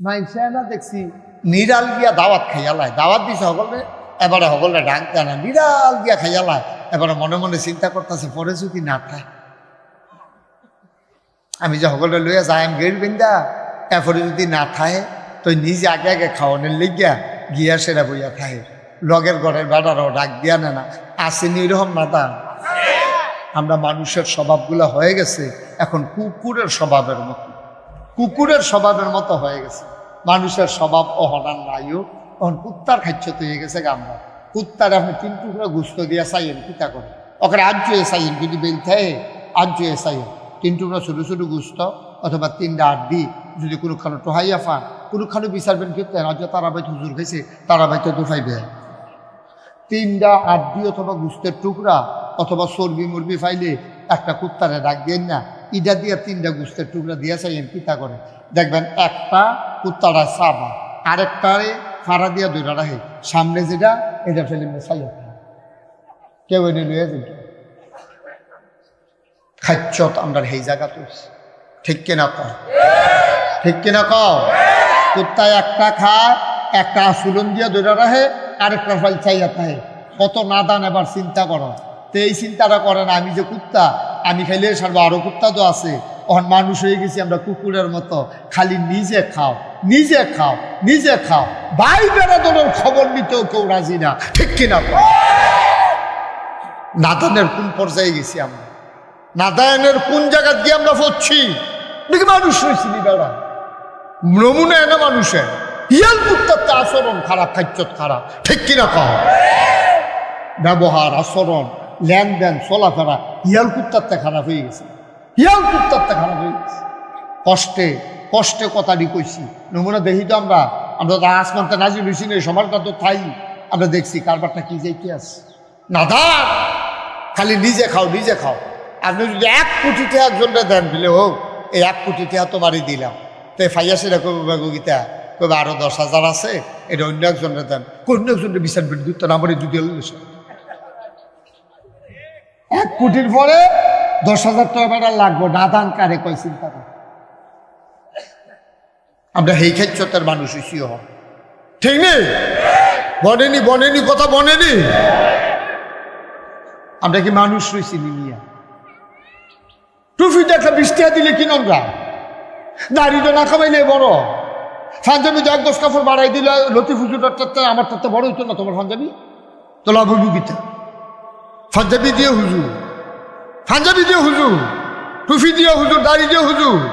মাইসে না দেখছি নিরাল গিয়া দাওয়াত খাইয়ালায় দাওয়াত দিছে সকলে এবারে সকলে ডাক দেয় না নিরাল গিয়া খাইয়ালায় এবারে মনে মনে চিন্তা করতেছে পরে যদি না খায়। আমি যে সকলে লইয়া যাই আমি গেট বিন্দা। এরপরে যদি না খায় তো নিজে আগে আগে খাওয়ানোর লিগিয়া গিয়া সেরা বইয়া খায়। লগের ঘরের বেড়ারও ডাক দিয়া নেয় না। আসেনি এরকম না তা? আমরা মানুষের স্বভাবগুলো হয়ে গেছে এখন কুকুরের স্বভাবের মতো। কুকুরের স্বভাবের মতো হয়ে গেছে। মানুষের স্বভাব অহনার নাইও তখন কুত্তার খাচ্ছ তো হয়ে গেছে গা আমরা। কুত্তার এখন তিন টুকরো গুস্ত দিয়া চাইয়েন কিতা করে। ওখানে আজ জুয়ে চাইয়েন যদি বেল থাকে আজ জুয়ে চাইয়েন তিন টুকরো ছোটো ছোটো গুস্ত অথবা তিনটা আড্ডি যদি কোনোখানে টোহাইয়া ফান, কোনোখানে বিচারবেন কি আজ তারা বাইতে হুজুর খাইছে, তারা বাইতে দুফাইবে তিনটা আড্ডি অথবা গুস্তের টুকরা অথবা চর্বি মুরবি ফাইলে একটা কুত্তারে ডাক দিয়ে না ইটা দিয়ে তিনটা গুস্তের টুকরা দিয়ে চাইয়েন পিতা করে। দেখবেন একটা কুত্তাটা চাবা আরেকটারে ফাড়া দিয়া দুইটা রাখে। সামনে যেটা, এটা ফেলে খায় কেউ এনে লুয়ে যাবে খাচ্ছত আমরা সেই জায়গা তুলছি ঠিক কিনা কও? ঠিক কিনা কও? কুত্তায় একটা খায়, একটা সুলন দিয়া দুইটা রাখে, আরেকটা ফাইল চাইয়া থাকে কত নাদান এবার চিন্তা করো। তো এই চিন্তাটা করে না, আমি যে কুত্তা আমি খাইলে সারবো, আরও কুত্তা তো আছে। তখন মানুষ হয়ে গেছি আমরা কুকুরের মতো। খালি নিজে খাও নিজে খাও নিজে খাও। ভাই বেড়াদনের খবর নিতেও কেউ রাজি না। ঠিক কিনা নাদানের কোন পর্যায়ে গেছি আমরা? নাদায়নের কোন জায়গা দিয়ে আমরা পড়ছি দেখি মানুষ হয়েছি বেড়া। নমুনা এনে মানুষের। ইয়াল কুত্তার তো আচরণ খারাপ খাচ্ছত খারাপ। ঠিক কিনা কহ ব্যবহার, আচরণ। লেনদেন, চলাফেরা, হিয়াল কুত্তারটা খারাপ হয়ে গেছে। হিয়াল কুত্তারটা খারাপ হয়ে গেছে। কষ্টে কষ্টে কথাটি কইছি। নমুনা দেখি তো আমরা। আমরা তো আসমানতে নাজি লুছি নেই সমাজটা তো থাই আমরা দেখছি কারবারটা কি যাইতে আছে। নাদা খালি নিজে খাও নিজে খাও। আপনি যদি এক কোটি টাকা একজনটা দেন দিলে হোক এই এক কোটি টাকা তোমারই দিলাম। তো ফাইয়া সেটা কবে বাগুগিতা কবে আরও দশ হাজার আছে, এটা অন্য একজনের দেন। অন্য একজনের বিচার বিদ্যুৎ আমার দুটি এক কোটির পরে দশ হাজার টাকা বেড়া লাগবো। না দান কারে কয় চিন্তা করে। আমরা সেই ক্ষেত্রতার মানুষ হইছিও হন ঠিক নেই বনেনি বনেনি, কথা বনেনি। আমরা কি মানুষ রয়েছি নিয়া টুফিটা একটা বৃষ্টি দিলে কি নোংরা দাড়িটা না খামাইলে বড়। ফাঞ্জাবি এক দশ কাপড় বাড়াই দিলে লতি ফুজুটার আমার তাতে বড় হইতো না তোমার ফাঞ্জাবি তো লাভ গীতা ফাঞ্জাবি দিয়ে হুজুর। ফাঞ্জাবি দিয়ে হুজুর। টুফি দিয়ে হুজুর, দাড়ি দিয়ে হুজুর।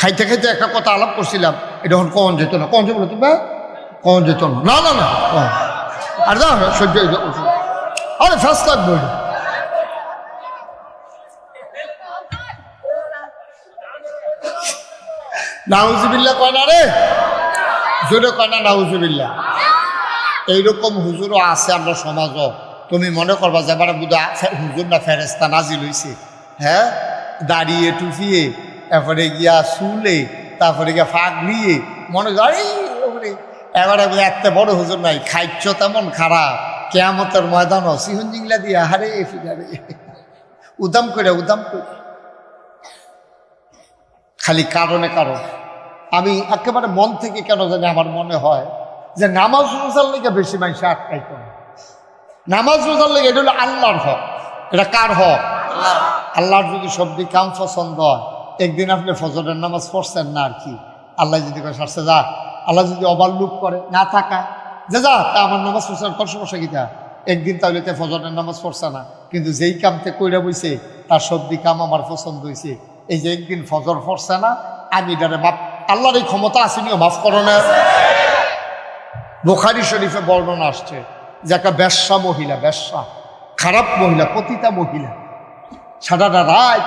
খাইতে খাইতে একটা কথা আলাপ করছিলাম। এটা এখন কন যেত না? কন যেত না তুমি কন যেত না? না না। আর যা সহ্য হয়ে। আরে ফার্স্ট লাগবে। নাউজুবিল্লা কয় না রে? জোরে কয় না নাউজুবিল্লা এইরকম হুজুরও আছে আমরা সমাজও। তুমি মনে করবা যে এবার বুধ হুজুর না ফেরেস্তা নাজিল হইছে। হ্যাঁ? দাঁড়িয়ে টুফিয়ে তারপরে গিয়া শুলে, তারপরে গিয়া ফাঁক নিয়ে মনে গাড়ি এবারে বোধ একটা বড় হুজুর নাই খাইছ তেমন খারাপ। কেয়ামতের ময়দান সিহন জিংলা দিয়ে হারে ফিরারে উদাম করে উদাম করে। খালি কারণে কারণ। আমি একেবারে মন থেকে কেন জানি আমার মনে হয় যে নামাজ রোজার লেগে বেশি মানুষ আটকাইত না। নামাজ রোজার লেগে এটা হলো আল্লাহর হক। এটা কার হক? আল্লাহর যদি সবজি কাম পছন্দ হয়, একদিন আপনি ফজরের নামাজ পড়ছেন না আর কি? আল্লাহ যদি কয়, সারছে, যা। আল্লাহ যদি অবাল্লুপ করে, না থাকায় যে, যা, তা আমার নামাজ পড়ছে তোর সমস্যা গীতা একদিন তাহলে তে ফজরের নামাজ পড়ছে না। কিন্তু যেই কামতে কইরা বইছে, তার সবজি কাম আমার পছন্দ হয়েছে এই যে একদিন ফজর পড়ছে না, আমি এটারে মাপ আল্লাহর এই ক্ষমতা আসেনিও মাফ করো না। বোখারি শরীফে বর্ণনা আসছে। যে একটা ব্যবসা মহিলা, ব্যবসা। খারাপ মহিলা, পতিতা মহিলা। সারাটা রাত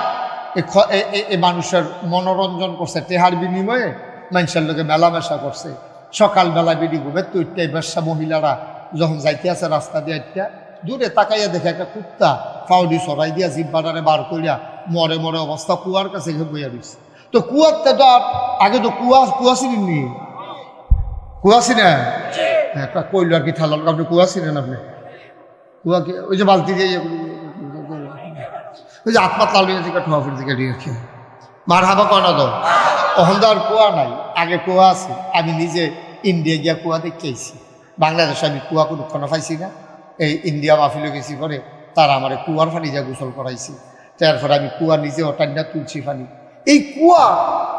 এ মানুষের মনোরঞ্জন করছে, টেহার বিনিময়ে মানুষের লোকে মেলামেশা করছে। সকালবেলা বিডি ঘুমে তো এই ব্যবসা মহিলারা যখন যাইতে আছে রাস্তা দিয়ে একটা দূরে তাকাইয়া দেখে একটা কুত্তা ফাউডি সরাই দিয়া জিব্বাটারে বার করিয়া মরে মরে অবস্থা কুয়ার কাছে বইয়া দিচ্ছে তো কুয়াতে তো আর, আগে তো কুয়া কুয়া চিনি নি কুয়া হ্যাঁ কইল আর কি ঠালাল আপনি কুয়া চিনেন আপনি? কুয়া কি ওই যে বালতি দিয়ে ইয়ে ওই যে আত্মা তাল দিকে ঠোয়া ফুল দিকে রেখে মার হাবা কয় না তো আর কুয়া নাই, আগে কুয়া আছে। আমি নিজে ইন্ডিয়া গিয়া কুয়া দেখেছি বাংলাদেশে আমি কুয়া কোনো পাইছি না। এই ইন্ডিয়া মাহফিলে গেছি পরে তারা আমার কুয়ার পানি যা গোসল করাইছি। তারপরে আমি কুয়া নিজে অটান্না তুলছি পানি। এই কুয়া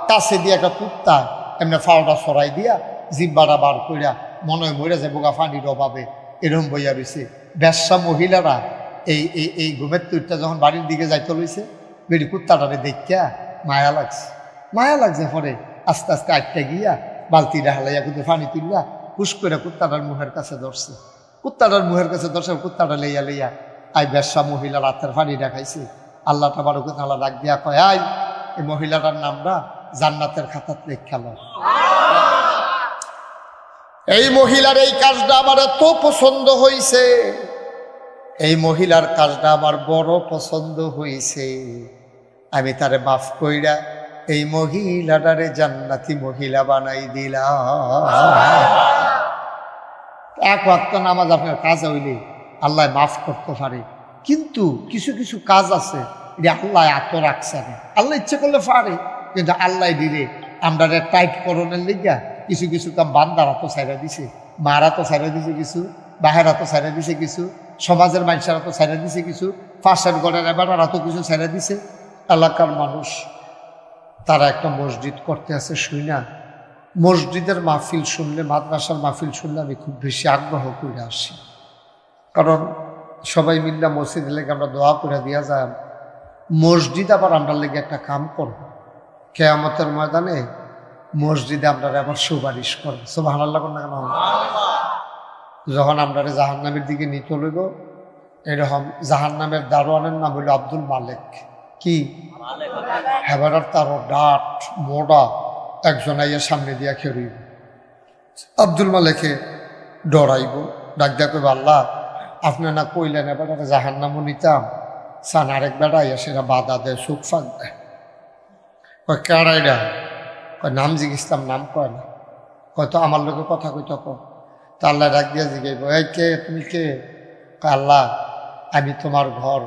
কাছে দিয়ে একটা কুত্তা এমনি ফাওটা সরাই দিয়া জিব্বাটা বার কইরা মনে হয় মরে যায়, বোকা পানির অভাবে এরম বইয়া রয়েছে ব্যবসা মহিলারা এই এই এই ঘুমের তুরটা যখন বাড়ির দিকে যাইতে লইছে, বেরি কুত্তাটারে দেখিয়া মায়া লাগছে। মায়া লাগছে পরে আস্তে আস্তে আটটা গিয়া বালতিটা হালাইয়া কিন্তু পানি তুলিয়া হুস করে কুত্তাটার মুহের কাছে ধরছে। কুত্তাটার মুহের কাছে ধরছে, কুত্তাটা লইয়া লইয়া আই ব্যবসা মহিলা রাতের পানি দেখাইছে আল্লাহ তাবারক তালা ডাক দিয়া কয় আই এই মহিলাটার নামটা জান্নাতের খাতাত লেখাল এই মহিলার এই কাজটা আমার এত পছন্দ হইছে। এই মহিলার কাজটা আমার বড় পছন্দ হয়েছে আমি তারে মাফ কইরা এই মহিলাটারে জান্নাতি মহিলা বানাই দিলাম। এক নামাজ আপনার কাজ হইলে আল্লাহ মাফ করতে পারে। কিন্তু কিছু কিছু কাজ আছে, এটা আল্লাহ এত রাখছে না। আল্লাহ ইচ্ছে করলে পারে, কিন্তু আল্লাহ দিলে আমরা টাইট করণের লিগা কিছু কিছু কাম বান্দারা তো ছাইরা দিছে মারা তো ছাইরা দিছে কিছু বাহেরা তো ছাইরা দিছে কিছু, সমাজের মানুষেরা তো ছাইরা দিছে কিছু, ফাঁসের গড়ের এবারা তো কিছু ছাইরা দিছে। এলাকার মানুষ, তারা একটা মসজিদ করতে আছে, শুই না। মসজিদের মাহফিল শুনলে, মাদ্রাসার মাহফিল শুনলে আমি খুব বেশি আগ্রহ করে আসি। কারণ সবাই মিল্লা মসজিদ লেগে আমরা দোয়া করে দিয়া যায় মসজিদ আবার আমরা লেগে একটা কাম করব। কেয়ামতের ময়দানে মসজিদে আমরা আবার সুপারিশ করব। সব ভালো লাগুন না কেন? যখন আমরা জাহান নামের দিকে নিতে লইব এরকম জাহান নামের দারোয়ানের নাম হইল আব্দুল মালেক। কি? হেবারার তারও ডাট মোড়া একজন আইয়া সামনে দিয়া খেরিব আব্দুল মালেকে ডরাইব। ডাক দিয়া কইব, আল্লাহ, আপনি না কইলেন এবার জাহান নামও নিতাম। সান আরেক বেড়া আইয়া সেটা বাধা দেয়, সুখ ফাঁক দেয়। কেড়াইডা কয়, নাম জিজ্ঞেসলাম নাম কয় না? হয়তো আমার লোকে কথা কইতো কো তা আল্লাহ ডাক দিয়া জিগাইব, এই কে, তুমি কে? আল্লাহ, আমি তোমার ঘর,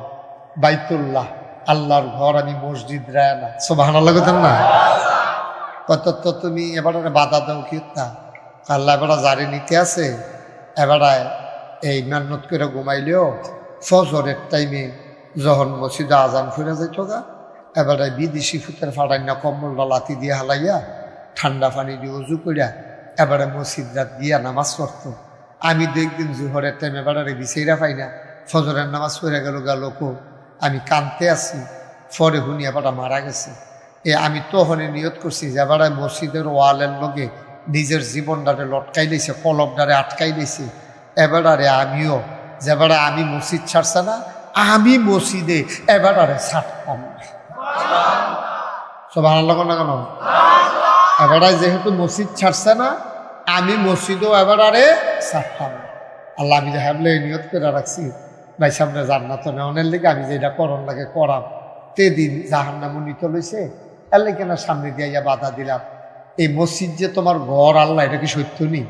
বাইতুল্লাহ, আল্লাহর ঘর আমি মসজিদ রায় না সোবাহান আল্লাহ কথা না? কত তো তুমি এবার বাধা দাও কি না আল্লাহ, এবার জারি নিতে আছে এবারায় এই মেহনত করে ঘুমাইলেও ফজরের টাইমে যখন মসজিদে আজান ফিরে যাইত গা এবারে বিদেশি ফুতের ফাটাইনা কম্বলটা লাতি দিয়ে হালাইয়া, ঠান্ডা পানি দিয়ে উজু করিয়া এবারে মসজিদ রাত দিয়া নামাজ পড়তো। আমি দু একদিন জুহরের টাইম এবারে বিছাইরা পাই না। ফজরের নামাজ পড়ে গেল গেল কো আমি কানতে আছি, পরে হুনি এবারটা মারা গেছে। এ আমি তখনই নিয়ত করছি যে এবারে মসজিদের ওয়ালের লগে নিজের জীবনটারে লটকাই দিয়েছে কলমটারে আটকাই দিয়েছে এবারে আমিও যেবারে আমি মসজিদ ছাড়ছে না, আমি মসজিদে এবারে ছাড়তাম। না এবারে যেহেতু মসজিদ ছাড়ছে না, আমি মসজিদও এবারে ছাড়তাম আল্লাহ আমি যে হ্যাবলে নিয়ত করে রাখছি, ভাই সামনে জান্নাত নেওয়ানের লেগে আমি যেটা করণ লাগে করাম। তে দিন জাহান নাম নিতে লইছে, এর লেগে সামনে দিয়ে ইয়া বাধা দিলাম। এই মসজিদ যে তোমার ঘর, আল্লাহ, এটা কি সত্য নেই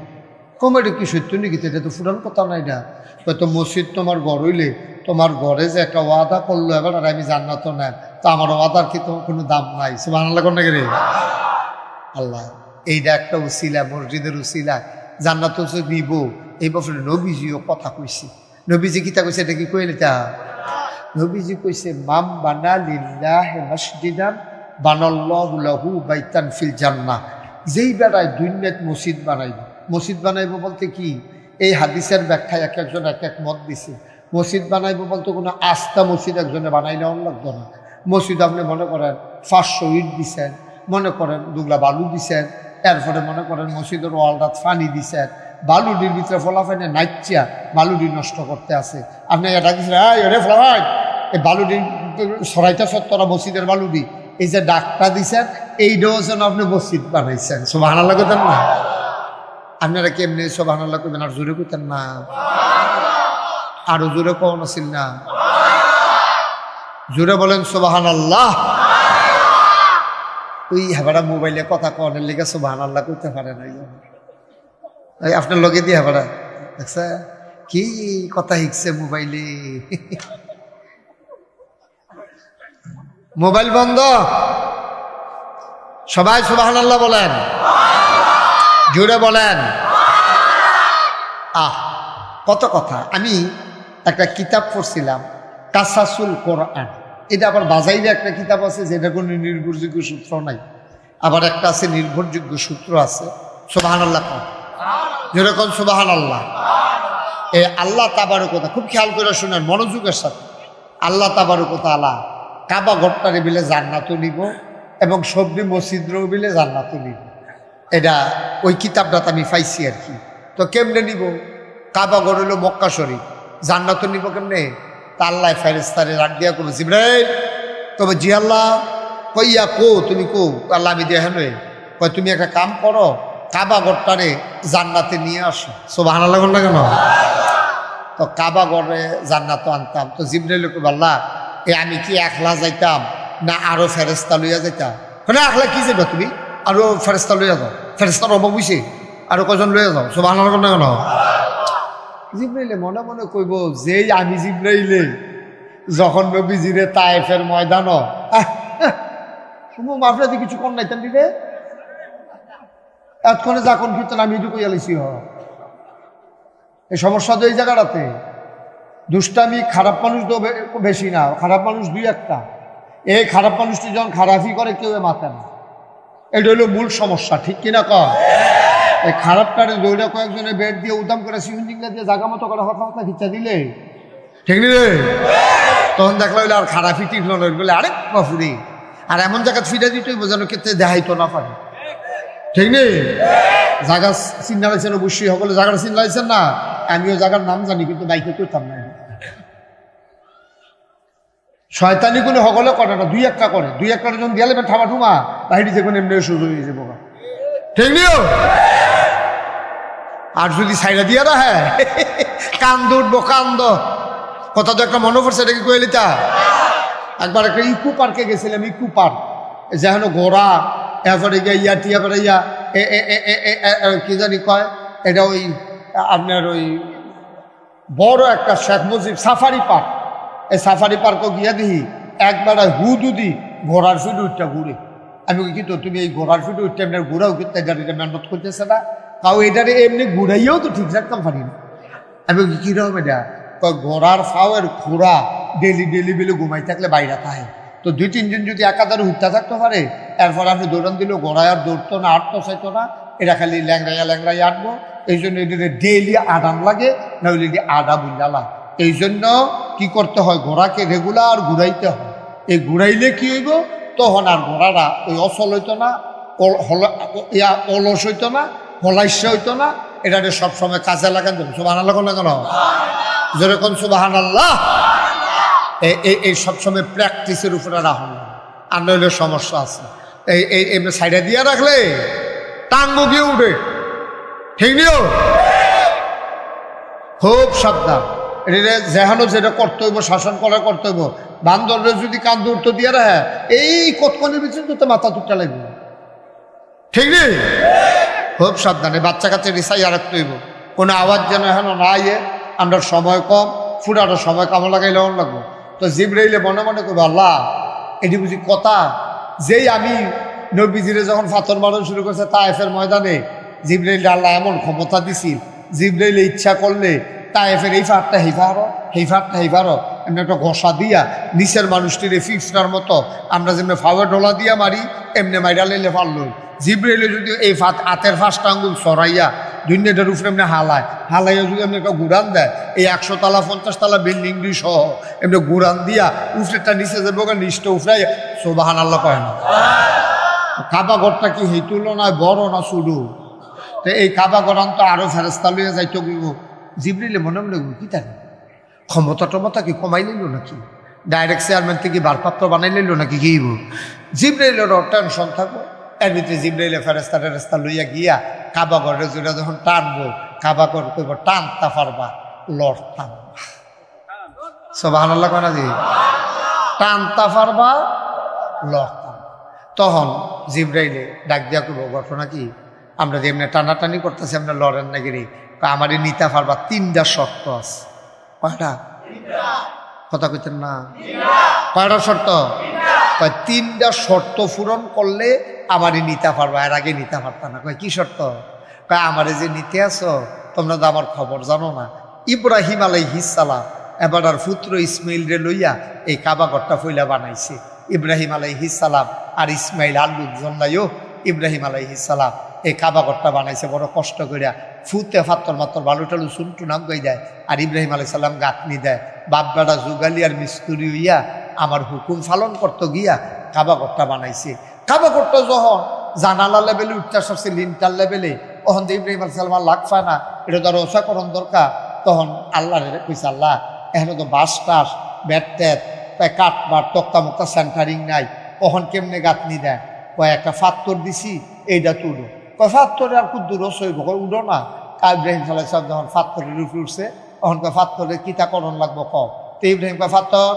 কম এটা কি সত্য নাকি তো এটা তো ফুরান কথা নাই না। হয়তো মসজিদ তোমার ঘর হইলে তোমার ঘরে যে একটা ওয়াদা করল এবার আর আমি জান্নাত নেন তো আমার ওয়াদার কি তোমার কোনো দাম নাই? সে বানাল্লা কোন রে? আল্লাহ, এইটা একটা উসিলা, মসজিদের উসিলা। জান্নাত নিব। এই বছর নবীজিও কথা কইছে। নবীজি কিতা কইছে, এটা কি কইলে তা? নবীজি কইছে মাম বানা লিল্লাহ মসজিদান বানাল্লাহু লাহু বাইতান ফিল জান্নাহ। যেই বেড়ায় দুনিয়াত মসজিদ বানাইব। মসজিদ বানাইব বলতে কি? এই হাদিসের ব্যাখ্যায় এক একজন এক এক মত দিছে। মসজিদ বানাইব বলতে কোনো আস্থা মসজিদ একজনে বানাইলে লাগতো না মসজিদ আপনি মনে করেন পাঁচশো ইট দিছেন, মনে করেন দুগলা বালু দিছেন, এরপরে মনে করেন মসজিদের ওয়ালটা ফানি দিছেন বালুডির ভিতরে ফলাফাইনে নাইচিয়া বালুডি নষ্ট করতে আছে। আপনি এটা দিচ্ছেন এই ফলাফাই এই বালুডি সরাইটা সত্তরা মসজিদের বালুডি এই যে ডাকটা দিছেন, এইটাও যেন আপনি মসজিদ বানাইছেন। আনা লাগতেন না? আপনারা কেমনি আনা লাগবেন আর জোরে করতেন না? আরও জোরে কখন আছিল না? জোরে বলেন সোবাহান আল্লাহ ওই হেবারা মোবাইলে কথা কনের লেগে সোবাহান আল্লাহ করতে পারে না আপনার লগে দিয়ে হেবারা দেখছে? কি কথা শিখছে মোবাইলে? মোবাইল বন্ধ? সবাই সুবাহান আল্লাহ বলেন। জুড়ে বলেন। আহ, কত কথা। আমি একটা কিতাব পড়ছিলাম কাসাসুল কোরআন। এটা আবার বাজাইলে একটা কিতাব আছে, যেটা কোনো নির্ভরযোগ্য সূত্র নাই। আবার একটা আছে, নির্ভরযোগ্য সূত্র আছে সুবাহান আল্লাহ কন যেরকম সুবাহান আল্লাহ এ আল্লাহ তাবারও তাবারকতা, খুব খেয়াল করে শুনেন, মনোযোগের সাথে। আল্লাহ তাবারও তাবারকতা আলা, কাবা ঘরটারে বিলে জান্নাতও নিব এবং সবজি মসজিদরেও বিলে জান্নাতও নিব। এটা ওই কিতাবটাতে আমি পাইছি আর কি। তো কেমনে নিব? কাবা ঘর হইল মক্কা শরীফ। জান্নাতও নিব কেমনে? তা আল্লাহ ফেরেস্তারে রাখ দিয়া করব জিব্রাইল! তবে জি আল্লাহ কইয়া কো, তুমি কো? আল্লাহ, আমি দিয়ে হেন কই তুমি একটা কাম করো, কাবা ঘরটারে জান্নাতে নিয়ে আসো। সব হানা লাগুন না কেন? তো কাবা ঘরে জান্নাত আনতাম। তো জিব্রাইল কই আল্লাহ, এ আমি কি একলা যাইতাম না আরও ফেরেস্তা লইয়া যাইতাম? মানে একলা কি যাইবা তুমি? আরও ফেরেস্তা লইয়া যাও। ফেরেস্তার অভাব বুঝি আরও কজন লইয়া যাও? সব হানা লাগুন না কেন? জিব্রাইলে মনে মনে কইব, যেই আমি জিব্রাইলে, যখন নবীজিরে তায়েফের ময়দান শুনো মাফরাদি কিছু কম নাইতেন দিলে এতক্ষণে যখন কীর্তন, আমি এটুকু এলিছি হ। এই সমস্যা তো এই জায়গাটাতে। দুষ্টামি খারাপ মানুষ তো বেশি না, খারাপ মানুষ দুই একটা। এই খারাপ মানুষটি যখন খারাপই করে, কেউ মাথে না। এটা হলো মূল সমস্যা, ঠিক কিনা কম এই খারাপ খারাপটারে দৌড়া কয়েকজনে বেড দিয়ে উদাম করে সিউন্ডিংলা দিয়ে জাগা মতো করে হতা হতা খিচা দিলে? ঠিক নি রে? তখন দেখলা হইলে আর খারাপই টিকল না। বলে আরেক বাফুরি আর এমন জায়গা ফিরে দিতেই বোঝানো ক্ষেত্রে দেখাইতো না পারে। ঠিক নেই জায়গা চিন্তা লাইছেন অবশ্যই, সকলে জায়গাটা চিন্তা লাইছেন না। আমিও জায়গার নাম জানি, কিন্তু বাইকে করতাম না শয়তানি কোনো সকলে করে না, দুই একটা করে। দুই একটা যখন দিয়ালে ঠাবা ঠুমা বাহিরে যে কোনো এমনি সুযোগ হয়ে যাব। ঠিক নিও আর যদি সাইডা দিয়া হ্যাঁ কান্দ উঠবো, কান্দ। কথা তো একটা মনে পড়ছে, এটা কি কইলিতা একবার একটা ইকু পার্কে গেছিলাম, ইকু পার্ক। যেন ঘোড়া, এরপরে গিয়ে ইয়া টিয়া পরে ইয়া কি জানি কয়, এটা ওই আপনার ওই বড় একটা শেখ মুজিব সাফারি পার্ক। এই সাফারি পার্কও গিয়া দিহি একবার হুদুদি ঘোড়ার ফিড উঠটা ঘুরে। আমি কি তো, তুমি এই ঘোড়ার শুধু উঠতে আপনার ঘুরাও কিন্তু গাড়িটা মেহনত করতেছে না? তাও এটারে এমনি ঘুরাইয়েও তো ঠিক রাখতাম পারি না। আমি বলি, কি রকম এটা? কয় ঘোড়ার ফাওয়ের খোরা ডেলি ডেলি বেলে ঘুমাই থাকলে বাইরে থাকে। তো দুই তিনজন যদি একাধারে উঠতে থাকতে পারে এরপর আপনি দৌড়ান দিলেও ঘোড়ায় আর দৌড়তো না আটতো চাইতো না। এটা খালি ল্যাংড়াইয়া ল্যাংড়াই আটবো। এই জন্য এটা ডেইলি আডাম লাগে না হলে এটি আডা বুঝা লাগে। এই জন্য কি করতে হয় ঘোড়াকে রেগুলার ঘুরাইতে হয়। এই ঘুরাইলে কি হইব? তখন আর ঘোড়াটা ওই অচল হইতো না অলস হইতো না হলাইস্য হইতো না এটাকে সবসময় কাজে লাগান দেবে। সুবাহ আল্লাহ না কেন? যেরকম সুবাহান আল্লাহ এই সবসময় প্র্যাকটিসের উপরে রাখুন। আর নইলে সমস্যা আছে। এই এই এমনি সাইডে দিয়ে রাখলে, টাঙ্গ গিয়ে উঠে। ঠিক নিও খুব সাবধান। এটা যেহানো যেটা কর্তব্য, শাসন করার কর্তব্য বান্দরে যদি কান দূরত দিয়ে রাখে, এই কতক্ষণের ভিতরে তো মাথা তুটটা লাগবে। ঠিক নেই খুব সাবধানে বাচ্চা কাচ্চা রিসাই আর একটু কোনো আওয়াজ যেন এখন না ইয়ে আমরা সময় কম ফুটানো সময় কামো লাগাইলে অন লাগবো। তো জিব জিবরাইলে মনে মনে করব, আল্লাহ, এটি বুঝি কথা? যেই আমি নবীজিরে যখন ফাতর মারণ শুরু করছে তায়েফের ময়দানে জিবরাইলে আল্লাহ এমন ক্ষমতা দিছি, জিবরাইলে ইচ্ছা করলে তায়েফের এই ফাটটা হেফারো এই ফাটটা হেফারো এমনি একটা ঘষা দিয়া, নিচের মানুষটির ফিক্সটার মতো, আমরা যেমনি ফাওয়ার ডলা দিয়া মারি এমনি মাইরা লেলে পারল জিব্রাইলে যদি এই ফাত আতের ফার্স্ট আঙ্গুল সরাইয়া দুনিয়াটার উপরে এমনি হালায়, হালাইয়া যদি এমনি একটা গুড়ান দেয়, এই একশো তালা, পঞ্চাশ তালা বিল্ডিং ডি সহ এমনি গুড়ান দিয়া উফরেটা নিচে যাব নিচটা উফরাই সোবাহান আল্লাহ কয় না। কাবা ঘরটা কি সেই তুলনায় বড় না শুরু তো এই কাবা গরান তো আরও ফেরস্তা লইয়া যাইতো গিব জিবরিলে মনে মনে কি তার ক্ষমতা টমতা কি কমাই নিল নাকি? ডাইরেক্ট চেয়ারম্যান থেকে বারপাত্র বানাই নিল নাকি কি জিব্রাইলের টেনশন থাকব। এর ভিতরে জিব্রাইলে ফেরেস্তা টেরেস্তা লইয়া গিয়া কাবা ঘরে জুড়ে যখন টানবো, কাবা ঘর কইব টানতা পারবা লড়তাম সব আনাল্লা কনা দি টানতা পারবা লড়তাম তখন জিব্রাইলে ডাক দিয়া করব ঘটনা কি? আমরা যে এমনি টানাটানি করতেছি, আমরা লড়েন না গিরি। আমারই নিতা পারবা তিনটা শর্ত আছে। কয়টা? কথা কইতেন না। কয়টা শর্ত? তিনটা শর্ত পূরণ করলে আমারই নিতে পারব, এর আগে নিতে পারতাম না। কয়, কি শর্ত? কয়, আমারে যে নিতে আসো তোমরা তো আমার খবর জানো না। ইব্রাহিম আলাইহিসালাম এবার আর পুত্র ইসমাইল রে লইয়া এই কাবাগরটা ফইলা বানাইছে। ইব্রাহিম আলাইহিসালাম আর ইসমাইল আর লোকজন ইব্রাহিম আলাইহিসালাম এই কাবাগরটা বানাইছে, বড় কষ্ট করিয়া ফুতে ফাত্তর মাত্তর বালু টালু সুন্টু নামগাই দেয়, আর ইব্রাহিম আলাইসাল্লাম গাঁথনি দেয়। বাপবাড়া যুগালি আর মিস্তুরি হইয়া আমার হুকুম পালন করতে গিয়া কাবাগরটা বানাইছে। কাবাগরটা যখন জানালা লেভেলে উঠতে আসছে, লিনটার লেভেলে, তখন তো ইব্রাহিম আলাইসাল্লাম আর লাগ পায় না, এটা ধরো ওষাকরণ দরকার। তখন আল্লাহ কইছে, আল্লাহ, এখানে তো বাস টাস ব্যাট ট্যাট কাঠ বাট তক্তা মুক্তা, সেন্টারিং নাই কখন কেমনে গাঁথনি দেয়? কয়, একটা ফাত্তর দিছি, এইটা তুলো। ফাত্তরে আর সইব উঠো না। কা ইব্রাহিম সাল্লাহ যখন ফাত্তরের উঠছে, তখন কয় ফাত্তরের কিতাকরণ লাগবো ক তো ইব্রাহিম কয়, ফাত্তর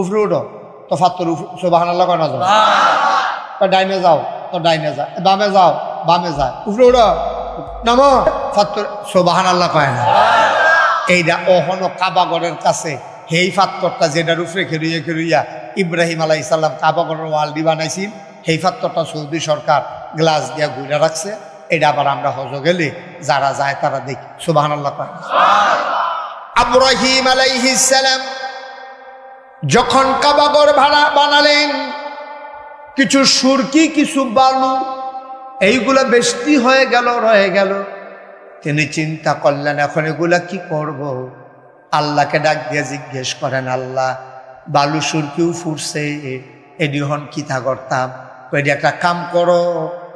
উপরে উঠো তো ফাত্তর না যাও ডাইনে যাও। তো ডাইনে যা বামে যাও, বামে উঠো নামো। ফাত্তর আল্লাহ না। এইটা অহন কাবাগরের কাছে সেই ফাত্তরটা যেটার উপরে খেরুইয়া খেরুইয়া ইব্রাহিম আলাই ইসাল্লাম কাবাগরের ওয়ালডি বানাইছিল সেই ফাত্তরটা সৌদি সরকার গ্লাস দিয়া ঘুরে রাখছে, এটা আবার আমরা হজ গেলে যারা যায় তারা দেখি। সুবাহান আব্রাহিম আলাইহিসালাম যখন কাবাগর ভাড়া বানালেন, কিছু সুরকি, কিছু বালু, এইগুলা বেশি হয়ে গেল, রয়ে গেল। তিনি চিন্তা করলেন, এখন এগুলা কি করব। আল্লাহকে ডাক দিয়ে জিজ্ঞেস করেন, আল্লাহ, বালু সুরকিও ফুটছে এডি হন কিতা করতাম? কইডি একটা কাম করো,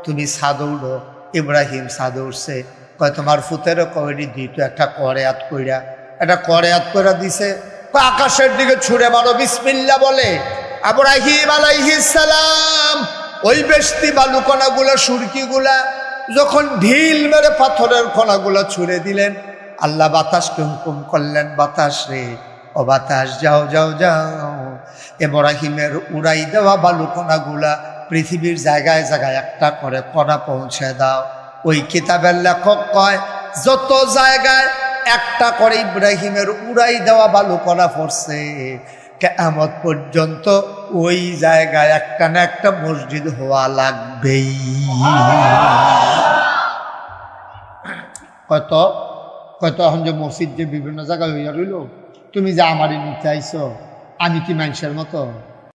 তুমি সাদৌড়ো ইব্রাহিম সাদৌড়ছে কয়, তোমার ফুতেরও কয়ডি দিত একটা করেয়াত কইরা। একটা করেয়াত কইরা দিছে। আকাশের দিকে ছুড়ে মারো বিসমিল্লা বলে। আবরাহিম সালাম, ওই বেশতি বালুকণাগুলা, সুরকিগুলা, যখন ঢিল মেরে পাথরের কণাগুলো ছুড়ে দিলেন, আল্লাহ বাতাসকে হুকুম করলেন, বাতাস রে, ও বাতাস, যাও যাও যাও। এব্রাহিমের উড়াই দেওয়া বালুকণাগুলা পৃথিবীর জায়গায় জায়গায় একটা করে কণা পৌঁছে দাও। ওই কিতাবের লেখক কয়, যত জায়গায় একটা করে ইব্রাহিমের উড়াই দেওয়া বালুকণা পড়ছে কেমত পর্যন্ত ওই জায়গায় একটা না একটা মসজিদ হওয়া লাগবেই। কত? কত? এখন যে মসজিদ যে বিভিন্ন জায়গায় হইয়া রইল, তুমি যে আমারই নিতে আইছ, আমি কি মানুষের মতো?